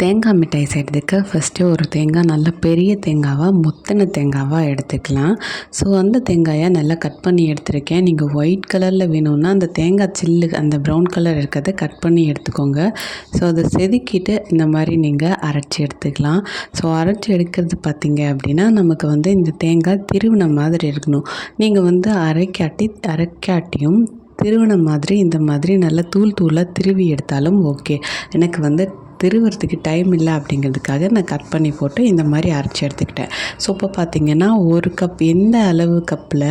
தேங்காய் மிட்டாய் செய்கிறதுக்கு ஃபஸ்ட்டு ஒரு தேங்காய் நல்ல பெரிய தேங்காவாக முத்தின தேங்காவாக எடுத்துக்கலாம். ஸோ அந்த தேங்காயை நல்லா கட் பண்ணி எடுத்திருக்கேன். நீங்கள் ஒயிட் கலரில் வேணும்னா அந்த தேங்காய் சில்லு அந்த ப்ரௌன் கலர் இருக்கிறத கட் பண்ணி எடுத்துக்கோங்க. ஸோ அதை செதுக்கிட்டு இந்த மாதிரி நீங்கள் அரைச்சி எடுத்துக்கலாம். ஸோ அரைச்சி எடுக்கிறது பார்த்திங்க அப்படின்னா நமக்கு வந்து இந்த தேங்காய் திருவின மாதிரி இருக்கணும். நீங்கள் வந்து அரைக்காட்டி அரைக்காட்டியும் திருவின மாதிரி இந்த மாதிரி நல்லா தூள் தூளாக திருவி எடுத்தாலும் ஓகே எனக்கு வந்து திருவுறதுக்கு டைம் இல்லை அப்படிங்கிறதுக்காக நான் கட் பண்ணி போட்டு இந்த மாதிரி அரைச்சி எடுத்துக்கிட்டேன். ஸோ இப்போ பார்த்தீங்கன்னா ஒரு கப் எந்த அளவு கப்பில்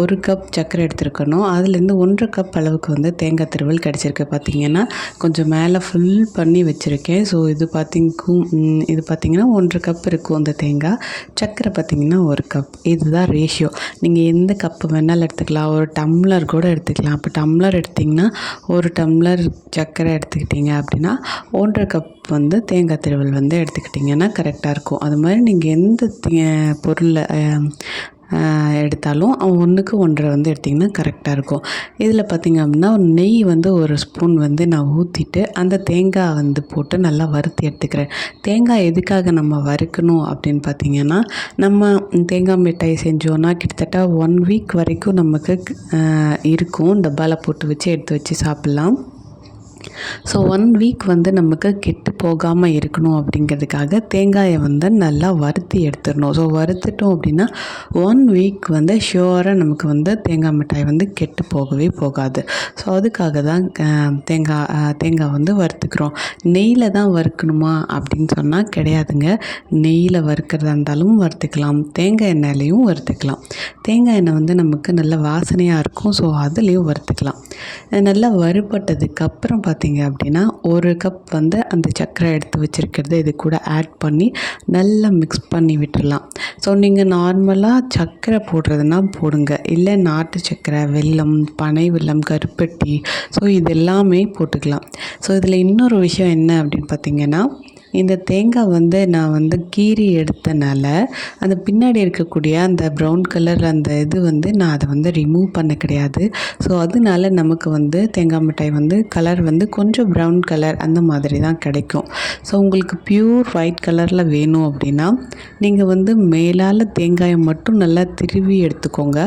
ஒரு கப் சர்க்கரை எடுத்துருக்கணும் அதுலேருந்து ஒன்றரை கப் அளவுக்கு வந்து தேங்காய் திருவல் கிடச்சிருக்கு. பார்த்தீங்கன்னா கொஞ்சம் மேலே ஃபுல் பண்ணி வச்சுருக்கேன். ஸோ இது பார்த்திங்கும் இது பார்த்திங்கன்னா ஒன்றரை கப் இருக்கும் அந்த தேங்காய். சர்க்கரை பார்த்திங்கன்னா ஒரு கப் இதுதான் ரேஷியோ நீங்கள் எந்த கப்பு வேணாலும் எடுத்துக்கலாம். ஒரு டம்ளர் கூட எடுத்துக்கலாம். அப்போ டம்ளர் எடுத்திங்கன்னா ஒரு டம்ளர் சர்க்கரை எடுத்துக்கிட்டிங்க அப்படின்னா ஒன்றரை கப் வந்து தேங்காய் திருவல் வந்து எடுத்துக்கிட்டிங்கன்னா கரெக்டாக இருக்கும். அது மாதிரி நீங்கள் எந்த பொருளை எடுத்தாலும் ஒன்றுக்கு ஒன்றரை வந்து எடுத்திங்கன்னா கரெக்டாக இருக்கும். இதில் பார்த்திங்க அப்படின்னா நெய் வந்து ஒரு ஸ்பூன் வந்து நான் ஊற்றிட்டு அந்த தேங்காய் வந்து போட்டு நல்லா வறுத்து எடுத்துக்கிறேன். தேங்காய் எதுக்காக நம்ம வறுக்கணும் அப்படின்னு பார்த்திங்கன்னா நம்ம தேங்காய் மிட்டாய் செஞ்சோன்னா கிட்டத்தட்ட ஒன் வீக் வரைக்கும் நமக்கு இருக்கும். டப்பாவில் போட்டு வச்சு எடுத்து வச்சு சாப்பிட்லாம். ஸோ ஒன் வீக் வந்து நமக்கு கெட்டு போகாமல் இருக்கணும் அப்படிங்கிறதுக்காக தேங்காயை வந்து நல்லா வறுத்தி எடுத்துடணும். ஸோ வறுத்துட்டோம் அப்படின்னா ஒன் வீக் வந்து ஷுவராக நமக்கு வந்து தேங்காய் மிட்டாய் வந்து கெட்டு போகவே போகாது. ஸோ அதுக்காக தான் தேங்காய் தேங்காய் வந்து வறுத்துக்கிறோம். நெய்யில் தான் வறுக்கணுமா அப்படின்னு சொன்னால் கிடையாதுங்க. நெய்யில் வறுக்கிறதா இருந்தாலும் வறுத்துக்கலாம். தேங்காய் எண்ணெயிலையும் வறுத்துக்கலாம். தேங்காய் எண்ணெய் வந்து நமக்கு நல்ல வாசனையாக இருக்கும். ஸோ அதுலேயும் வறுத்துக்கலாம். நல்லா வறுபட்டதுக்கு அப்புறம் பார்த்தீங்க அப்படின்னா ஒரு கப் வந்து அந்த சர்க்கரை எடுத்து வச்சுருக்கிறது இது கூட ஆட் பண்ணி நல்லா மிக்ஸ் பண்ணி விட்டுடலாம் ஸோ நீங்கள் நார்மலாக சர்க்கரை போடுறதுனா போடுங்க. இல்லை நாட்டு சர்க்கரை வெல்லம் பனை வெல்லம் கருப்பட்டி. ஸோ இது எல்லாமே போட்டுக்கலாம். ஸோ இதில் இன்னொரு விஷயம் என்ன அப்படின்னு பார்த்திங்கன்னா இந்த தேங்காய் வந்து நான் வந்து கீறி எடுத்தனால அந்த பின்னாடி இருக்கக்கூடிய அந்த ப்ரௌன் கலர் அந்த இது வந்து நான் அதை வந்து ரிமூவ் பண்ண கிடையாது. ஸோ அதனால நமக்கு வந்து தேங்காய் மிட்டாய் வந்து கலர் வந்து கொஞ்சம் ப்ரௌன் கலர் அந்த மாதிரி தான் கிடைக்கும். ஸோ உங்களுக்கு ப்யூர் ஒயிட் கலரில் வேணும் அப்படின்னா நீங்கள் வந்து மேலால் தேங்காயை மட்டும் நல்லா திருவி எடுத்துக்கோங்க.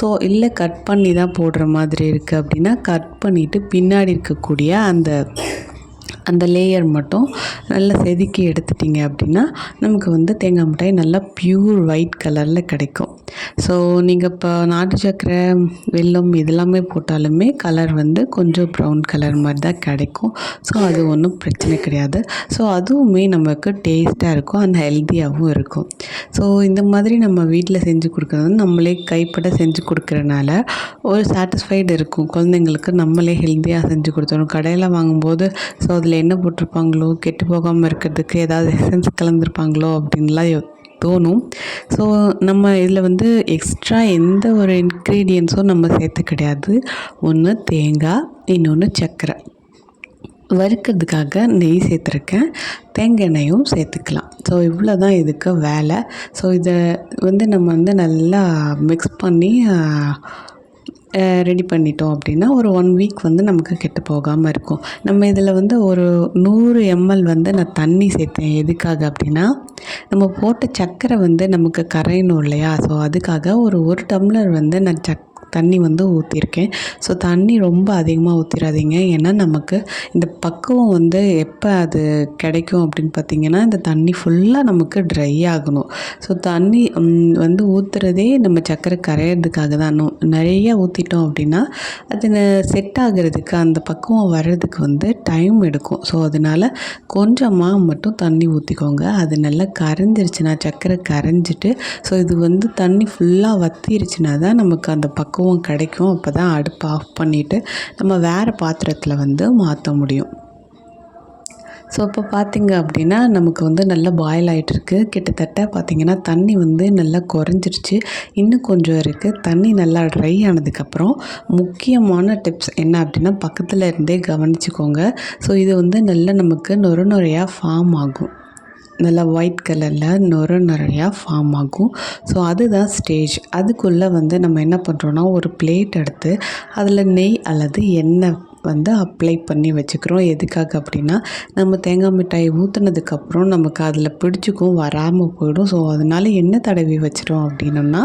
ஸோ இல்லை கட் பண்ணி தான் போடுற மாதிரி இருக்குது அப்படின்னா கட் பண்ணிவிட்டு பின்னாடி இருக்கக்கூடிய அந்த அந்த லேயர் மட்டும் நல்லா செதுக்கி எடுத்துட்டிங்க அப்படின்னா நமக்கு வந்து தேங்காய் மிட்டாய் நல்லா ப்யூர் ஒயிட் கலரில் கிடைக்கும். ஸோ நீங்கள் இப்போ நாட்டு சக்கரை வெல்லம் இதெல்லாமே போட்டாலுமே கலர் வந்து கொஞ்சம் ப்ரௌன் கலர் மாதிரி தான் கிடைக்கும். ஸோ அது ஒன்றும் பிரச்சனை கிடையாது. ஸோ அதுவுமே நமக்கு டேஸ்ட்டாக இருக்கும் அண்ட் ஹெல்த்தியாகவும் இருக்கும். ஸோ இந்த மாதிரி நம்ம வீட்டில் செஞ்சு கொடுக்குறது நம்மளே கைப்பட செஞ்சு கொடுக்குறனால ஒரு சாட்டிஸ்ஃபைடு இருக்கும். குழந்தைங்களுக்கு நம்மளே ஹெல்த்தியாக செஞ்சு கொடுத்துரும் கடையில் வாங்கும்போது ஸோ அதில் என்ன போட்டிருப்பாங்களோ கெட்டு போகாமல் இருக்கிறதுக்கு ஏதாவது எசன்ஸ் கலந்துருப்பாங்களோ அப்படின்லாம் தோணும். ஸோ நம்ம இதில் வந்து எக்ஸ்ட்ரா எந்த ஒரு இன்க்ரீடியன்ஸும் நம்ம சேர்த்து கிடையாது. ஒன்று தேங்காய் இன்னொன்று சர்க்கரை. வறுக்கிறதுக்காக நெய் சேர்த்துருக்கேன். தேங்காய் எண்ணெயும் சேர்த்துக்கலாம். ஸோ இவ்வளோ தான் இதுக்கு வேலை. ஸோ இதை வந்து நம்ம வந்து நல்லா மிக்ஸ் பண்ணி ரெடி பண்ணிட்டோம் அப்படின்னா ஒரு ஒன் வீக் வந்து நமக்கு கெட்டு போகாமல் இருக்கும். நம்ம இதில் வந்து ஒரு நூறு எம்எல் வந்து நான் தண்ணி சேர்த்தேன். எதுக்காக அப்படின்னா நம்ம போட்ட சர்க்கரை வந்து நமக்கு கரையணும் இல்லையா? ஸோ அதுக்காக ஒரு ஒரு டம்ளர் வந்து நான் சக் தண்ணி வந்து ஊற்றிருக்கேன் ஸோ தண்ணி ரொம்ப அதிகமாக ஊற்றிடாதீங்க ஏன்னா நமக்கு இந்த பக்குவம் வந்து எப்போ அது கிடைக்கும் அப்படின்னு பார்த்திங்கன்னா இந்த தண்ணி ஃபுல்லாக நமக்கு ட்ரை ஆகணும். ஸோ தண்ணி வந்து ஊற்றுறதே நம்ம சர்க்கரை கரையிறதுக்காக தான். நிறைய ஊற்றிட்டோம் அப்படின்னா அது செட் ஆகிறதுக்கு அந்த பக்குவம் வர்றதுக்கு வந்து டைம் எடுக்கும். ஸோ அதனால் கொஞ்சமாக மட்டும் தண்ணி ஊற்றிக்கோங்க அது நல்லா கரைஞ்சிருச்சுன்னா சர்க்கரை கரைஞ்சிட்டு ஸோ இது வந்து தண்ணி ஃபுல்லாக வத்திருச்சுன்னா தான் நமக்கு அந்த பக்குவம் பக்குவம் கிடைக்கும். அப்போ தான் அடுப்பு ஆஃப் பண்ணிவிட்டு நம்ம வேறு பாத்திரத்தில் வந்து மாற்ற முடியும். ஸோ இப்போ பார்த்திங்க அப்படின்னா நமக்கு வந்து நல்லா பாயில் ஆகிட்டுருக்கு கிட்டத்தட்ட பார்த்திங்கன்னா தண்ணி வந்து நல்லா குறைஞ்சிருச்சு. இன்னும் கொஞ்சம் இருக்குது தண்ணி நல்லா ட்ரை ஆனதுக்கப்புறம் முக்கியமான டிப்ஸ் என்ன அப்படின்னா பக்கத்தில் இருந்தே கவனிச்சுக்கோங்க. ஸோ இது வந்து நல்லா நமக்கு நொறு நுறையாக ஃபார்ம் ஆகும். நல்லா ஒயிட் கலரில் நுர நிறையா ஃபார்ம் ஆகும். ஸோ அதுதான் ஸ்டேஜ் அதுக்குள்ளே வந்து நம்ம என்ன பண்ணுறோன்னா ஒரு பிளேட் எடுத்து அதில் நெய் அல்லது எண்ணெய் வந்து அப்ளை பண்ணி வச்சுக்கிறோம். எதுக்காக அப்படின்னா நம்ம தேங்காய் மிட்டாய் ஊற்றுனதுக்கப்புறம் நமக்கு அதில் பிடிச்சிக்கும் வராமல் போயிடும். ஸோ அதனால் என்ன தடவி வச்சிட்டோம் அப்படின்னோம்னா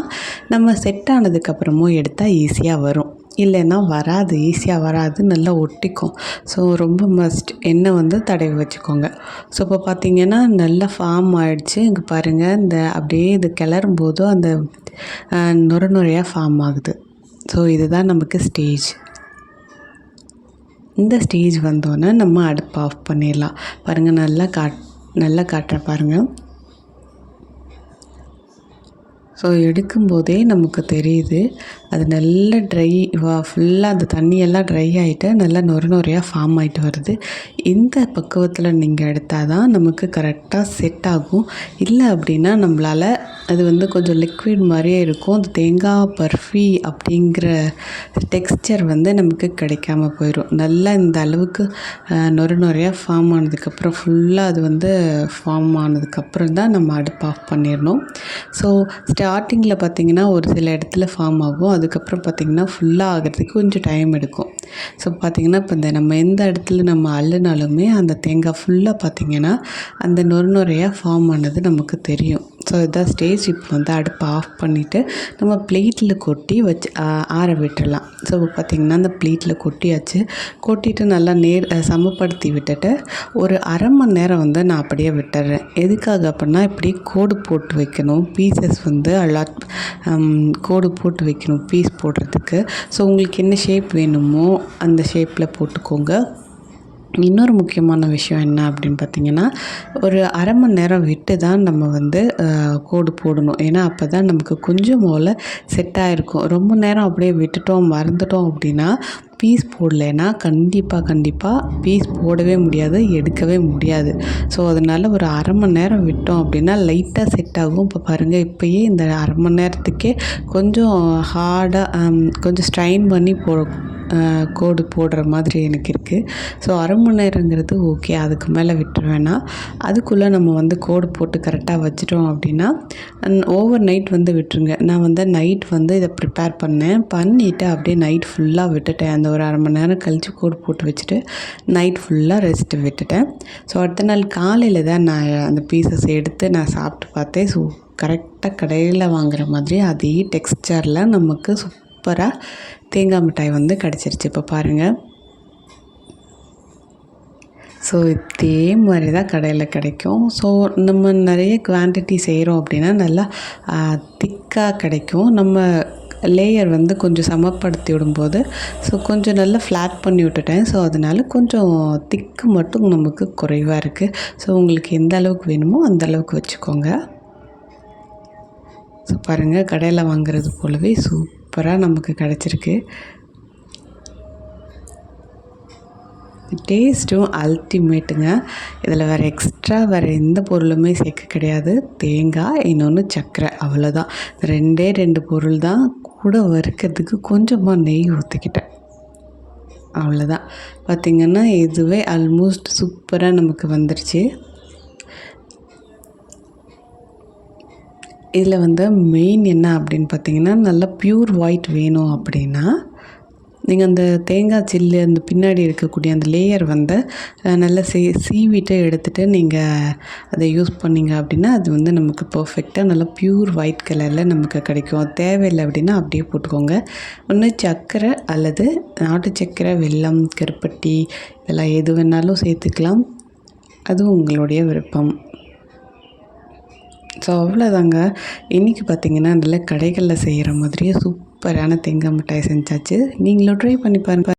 நம்ம செட் ஆனதுக்கப்புறமும் எடுத்தால் ஈஸியாக வரும். இல்லைன்னா வராது ஈஸியாக வராது நல்லா ஒட்டிக்கும். ஸோ ரொம்ப மஸ்ட் எண்ணெய் வந்து தடவி வச்சுக்கோங்க. ஸோ இப்போ பார்த்தீங்கன்னா நல்லா ஃபார்ம் ஆகிடுச்சு இங்கே பாருங்கள் இந்த அப்படியே இது கிளறும் போதும் அந்த நுர நுரையாக ஃபார்ம் ஆகுது. ஸோ இதுதான் நமக்கு ஸ்டேஜ் இந்த ஸ்டேஜ் வந்தோன்னே நம்ம அடுப்பு ஆஃப் பண்ணிடலாம். பாருங்கள் நல்லா காட் நல்லா காட்டுறேன் பாருங்கள் ஸோ எடுக்கும்போதே நமக்கு தெரியுது. அது நல்லா ட்ரை ஃபுல்லாக அந்த தண்ணியெல்லாம் ட்ரை ஆகிட்டு நல்லா நொறு நொறையாக ஃபார்ம் ஆகிட்டு வருது. இந்த பக்குவத்தில் நீங்கள் எடுத்தால் தான் நமக்கு கரெக்டாக செட் ஆகும். இல்லை அப்படின்னா நம்மளால் அது வந்து கொஞ்சம் லிக்விட் மாதிரியே இருக்கும். அந்த தேங்காய் பர்ஃபி அப்படிங்கிற டெக்ஸ்சர் வந்து நமக்கு கிடைக்காம போயிடும் நல்லா இந்த அளவுக்கு நொறு நொறையாக ஃபார்ம் ஆனதுக்கப்புறம் ஃபுல்லாக அது வந்து ஃபார்ம் ஆனதுக்கப்புறம் தான் நம்ம அடுப்பு ஆஃப் பண்ணிடணும். ஸோ ஸ்டார்டிங்கில் பார்த்திங்கன்னா ஒரு சில இடத்துல ஃபார்ம் ஆகும். அது அதுக்கப்புறம் பார்த்திங்கன்னா ஃபுல்லாக ஆகிறதுக்கு கொஞ்சம் டைம் எடுக்கும். ஸோ பார்த்திங்கன்னா இப்போ இந்த நம்ம எந்த இடத்துல நம்ம அள்ளுனாலுமே அந்த தேங்காய் ஃபுல்லாக பார்த்திங்கன்னா அந்த நொறு நொறையாக ஃபார்ம் ஆனது நமக்கு தெரியும். ஸோ இதான் ஸ்டேஜ் இப்போ வந்து அடுப்பை ஆஃப் பண்ணிவிட்டு நம்ம பிளேட்டில் கொட்டி வச்சு ஆற விட்டுடலாம் ஸோ இப்போ பார்த்திங்கன்னா அந்த பிளேட்டில் கொட்டியாச்சு. கொட்டிட்டு நல்லா நேர் சமப்படுத்தி விட்டுட்டு ஒரு அரை மணி நேரம் வந்து நான் அப்படியே விட்டுறேன். எதுக்காக அப்படின்னா இப்படி கோடு போட்டு வைக்கணும். பீசஸ் வந்து அலாட் கோடு போட்டு வைக்கணும் பீஸ் போடுறதுக்கு. ஸோ உங்களுக்கு என்ன ஷேப் வேணுமோ அந்த ஷேப்பில் போட்டுக்கோங்க. இன்னொரு முக்கியமான விஷயம் என்ன அப்படின்னு பார்த்தீங்கன்னா ஒரு அரை மணி நேரம் விட்டு தான் நம்ம வந்து கோடு போடணும். ஏன்னா அப்போ தான் நமக்கு கொஞ்சம் போல் செட் ஆகிருக்கும் ரொம்ப நேரம் அப்படியே விட்டுட்டோம் மறந்துட்டோம் அப்படின்னா பீஸ் போடலைன்னா கண்டிப்பாக கண்டிப்பாக பீஸ் போடவே முடியாது எடுக்கவே முடியாது. ஸோ அதனால் ஒரு அரை மணி நேரம் விட்டோம் அப்படின்னா லைட்டாக செட் ஆகும். இப்போ பாருங்கள் இப்போயே இந்த அரை மணி நேரத்துக்கே கொஞ்சம் ஹார்டாக கொஞ்சம் ஸ்ட்ரைன் பண்ணி போ கோடு போடுற மாதிரி எனக்கு இருக்குது ஸோ அரை மணி நேரங்கிறது ஓகே அதுக்கு மேலே விட்டுருவேன்னா அதுக்குள்ளே நம்ம வந்து கோடு போட்டு கரெக்டாக வச்சிட்டோம் அப்படின்னா ஓவர் நைட் வந்து விட்டுருங்க. நான் வந்து நைட் வந்து இதை ப்ரிப்பேர் பண்ணேன். பண்ணிவிட்டு அப்படியே நைட் ஃபுல்லாக விட்டுட்டேன். அந்த ஒரு அரை மணி நேரம் கழித்து கோடு போட்டு வச்சுட்டு நைட் ஃபுல்லாக ரெஸ்ட்டு விட்டுட்டேன். ஸோ அடுத்த நாள் காலையில் தான் நான் அந்த பீசஸ் எடுத்து நான் சாப்பிட்டு பார்த்தேன். ஸோ கரெக்டாக கடையில் வாங்குகிற மாதிரி அதே டெக்ஸ்டரில் நமக்கு சூப்பராக தேங்காய் மிட்டாய் வந்து கிடச்சிருச்சு. இப்போ பாருங்கள் ஸோ இதே மாதிரி தான் கடையில் கிடைக்கும். ஸோ நம்ம நிறைய குவான்டிட்டி செய்கிறோம் அப்படின்னா நல்லா திக்காக கிடைக்கும். நம்ம லேயர் வந்து கொஞ்சம் சமப்படுத்தி விடும்போது ஸோ கொஞ்சம் நல்லா ஃப்ளாட் பண்ணி விட்டுட்டேன். ஸோ அதனால் கொஞ்சம் திக்கு மட்டும் நமக்கு குறைவாக இருக்குது ஸோ உங்களுக்கு எந்த அளவுக்கு வேணுமோ அந்த அளவுக்கு வச்சுக்கோங்க. ஸோ பாருங்கள் கடையில் வாங்குறது போலவே சூப்பராக நமக்கு கிடச்சிருக்கு. டேஸ்ட்டும் அல்டிமேட்டுங்க இதில் வேறு எக்ஸ்ட்ரா வேறு எந்த பொருளுமே சேர்க்க கிடையாது. தேங்காய் இன்னொன்று சர்க்கரை அவ்வளோதான் ரெண்டே ரெண்டு பொருள் தான் கூட வறுக்கிறதுக்கு கொஞ்சமாக நெய் ஊற்றிக்கிட்டேன் அவ்வளோதான் பார்த்திங்கன்னா இதுவே ஆல்மோஸ்ட் சூப்பராக நமக்கு வந்துருச்சு. இதில் வந்து மெயின் என்ன அப்படின்னு பார்த்தீங்கன்னா நல்லா ப்யூர் ஒயிட் வேணும் அப்படின்னா நீங்கள் அந்த தேங்காய் சில்லு அந்த பின்னாடி இருக்கக்கூடிய அந்த லேயர் வந்து நல்லா சீ சீவிட்டு எடுத்துகிட்டு நீங்கள் அதை யூஸ் பண்ணிங்க அப்படின்னா அது வந்து நமக்கு பர்ஃபெக்டாக நல்லா ப்யூர் ஒயிட் கலரில் நமக்கு கிடைக்கும். தேவையில்லை அப்படின்னா அப்படியே போட்டுக்கோங்க. ஒன்று சர்க்கரை அல்லது நாட்டு சர்க்கரை வெல்லம் கருப்பட்டி இதெல்லாம் எது வேணாலும் சேர்த்துக்கலாம். அது உங்களுடைய விருப்பம். ஸோ அவ்வளோதாங்க இன்றைக்கி பார்த்திங்கன்னா நல்ல கடைகளில் செய்கிற மாதிரியே சூப் சூப்பரான தேங்காய் மிட்டாய் செஞ்சாச்சு. நீங்களும் ட்ரை பண்ணி பாருங்கள்